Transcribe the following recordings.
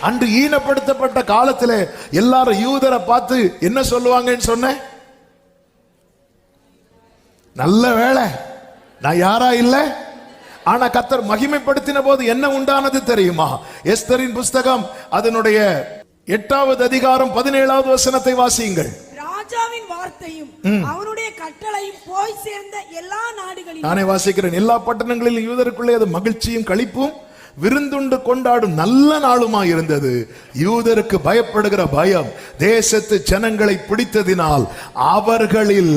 அன்று ஈனப்படுத்தப்பட்ட காலத்துல எல்லாரும் யூதரை பார்த்து என்ன சொல்லுவாங்கன்னு சொன்னேன்? நல்ல வேளை நான் யாரா இல்ல? ஆனா கத்தர் மகிமைப்படுத்தின போது என்ன உண்டானது தெரியுமா? எஸ்தரின் புஸ்தகம் அதனுடைய எட்டாவது அதிகாரம் பதினேழாவது வசனத்தை வாசியுங்கள். ராஜாவின் வார்த்தையும் அவனுடைய கட்டளையும் போய் சேர்ந்த எல்லா நாடுகளிலும் நானே வாசிக்கிறேன். எல்லா பட்டணங்களிலும் யூதருக்குள்ளே அது மகிழ்ச்சியும் களிப்பும் விருந்துண்டு கொண்டாடும் நல்ல நாளுமா இருந்தது. யூதருக்கு பயப்படுகிற பயம் தேசத்து ஜனங்களை பிடித்ததினால் அவர்களில்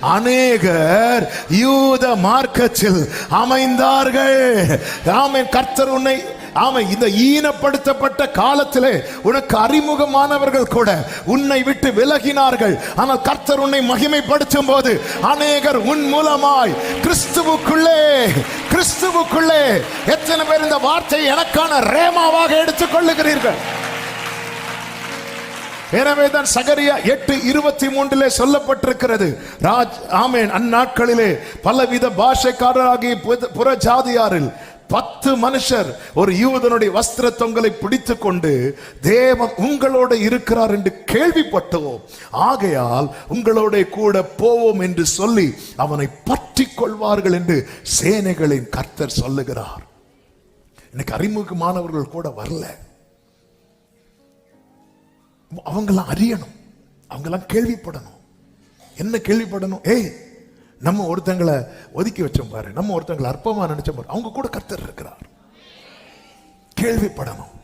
அநேகர் யூத மார்க்கத்தில் அமைந்தார்கள். ஆமென் கர்த்தர் உன்னை ஆமை இந்த ஈனப்படுத்தப்பட்ட காலத்திலே உனக்கு அறிமுகமானவர்கள் கூட உன்னை விட்டு விலகினார்கள். ஆனால் கர்த்தர் உன்னை மகிமைப்படுத்தும் போது அநேகர் உன் மூலமாய் கிறிஸ்துவுக்குள்ளே கிறிஸ்துவுக்குள்ளே எத்தனை பேர் இந்த வார்த்தை எனக்கான ரேமாவாக எடுத்துக் கொள்ளுகிறீர்கள்? எனவேதான் சகரியா எட்டு இருபத்தி மூன்றிலே சொல்லப்பட்டிருக்கிறது. ராஜ் ஆமேன் அந்நாட்களிலே பலவித பாஷைக்காரராகிய புத- புற ஜாதியாரில் பத்து மனுஷர் ஒரு யூதனுடைய வஸ்திர தொங்கலை பிடித்து கொண்டு தேவன் உங்களோட இருக்கிறார் என்று கேள்விப்பட்டோம். ஆகையால் உங்களோட கூட போவோம் என்று சொல்லி அவனை பற்றி கொள்வார்கள் என்று சேனைகளின் கர்த்தர் சொல்லுகிறார். எனக்கு அறிமுகமானவர்கள் கூட வரல. அவங்களாம் அறியணும். அவங்கெல்லாம் கேள்விப்படணும். என்ன கேள்விப்படணும்? ஏய் நம்ம ஒருத்தங்களை ஒதுக்கி வச்சோம் பாரு. நம்ம ஒருத்தங்களை அற்பமாக நினைச்சோம் பாரு. அவங்க கூட கர்த்தர் இருக்கிறார். கேள்விப்படணும்.